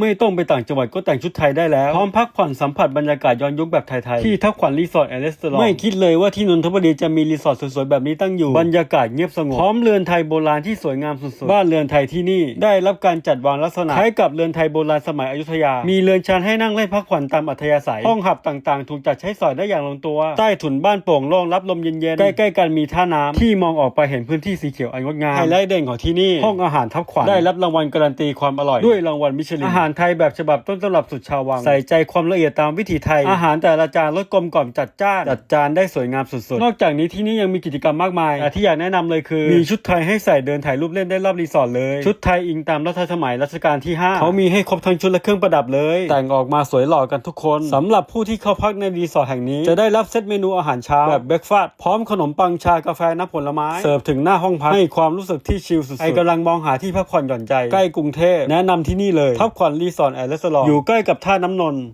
ไม่ต้องไปต่างจังหวัดก็แต่งชุดไทยได้แล้ว พร้อมพักผ่อนสัมผัสบรรยากาศย้อนยุคแบบไทยๆ ที่ทับขวัญรีสอร์ทแอนด์รีสอร์ทไม่คิดเลยว่าที่นนทบุรีจะมีรีสอร์ทสวยๆ แบบนี้ตั้งอยู่ บรรยากาศเงียบสงบ พร้อมเรือนไทยโบราณที่สวยงามสุดๆ บ้านเรือนไทยที่นี่ได้รับการจัดวางลักษณะคล้ายกับเรือนไทยโบราณสมัยอยุธยา มีเรือนชานให้นั่งเล่นพักผ่อนตามอัธยาศัย ห้องหับต่างๆ ถูกจัดใช้สอยได้อย่างลงตัว ใต้ถุนบ้านโป่งโล่งรับลมเย็นๆ ใกล้ๆกันมีท่าน้ำที่มองออกไปเห็นพื้นที่สีเขียวอันงดงามไฮไลท์เด่นของที่นี่ห้องอาหารทับขวัญได้รับรางวัลการันตีความอร่อยด้วยรางวัลมิชลินอาหารไทยแบบฉบับต้นตำรับสุดชาววัง ใส่ใจความละเอียดตามวิถีไทย อาหารแต่ละจานรสกลมกล่อมจัดจ้าน จัดจานได้สวยงามสุดๆ นอกจากนี้ที่นี่ยังมีกิจกรรมมากมายแต่ที่อยากแนะนำเลยคือ มีชุดไทยให้ใส่เดินถ่ายรูปเล่นได้รอบรีสอร์ทเลย ชุดไทยอิงตามรัชสมัยรัชกาลที่ 5 เขามีให้ครบทั้งชุดและเครื่องประดับเลย แต่งออกมาสวยหล่อกันทุกคนสำหรับผู้ที่เข้าพักในรีสอร์ทแห่งนี้ จะได้รับเซตเมนูอาหารเช้าแบบเบรกฟาสต์พร้อมขนมปังชากาแฟน้ำผลไม้เสิร์ฟถึงหน้าห้องพักให้ความรู้สึกที่ชิลสุดๆใครกำลังมองหาที่พักผ่อนหย่อนใจใกล้กรุงเทพแนะนำที่นี่เลยทับขวัญรีสอร์ทแอร์เรสซอนอยู่ใกล้กับท่าน้ำนนท์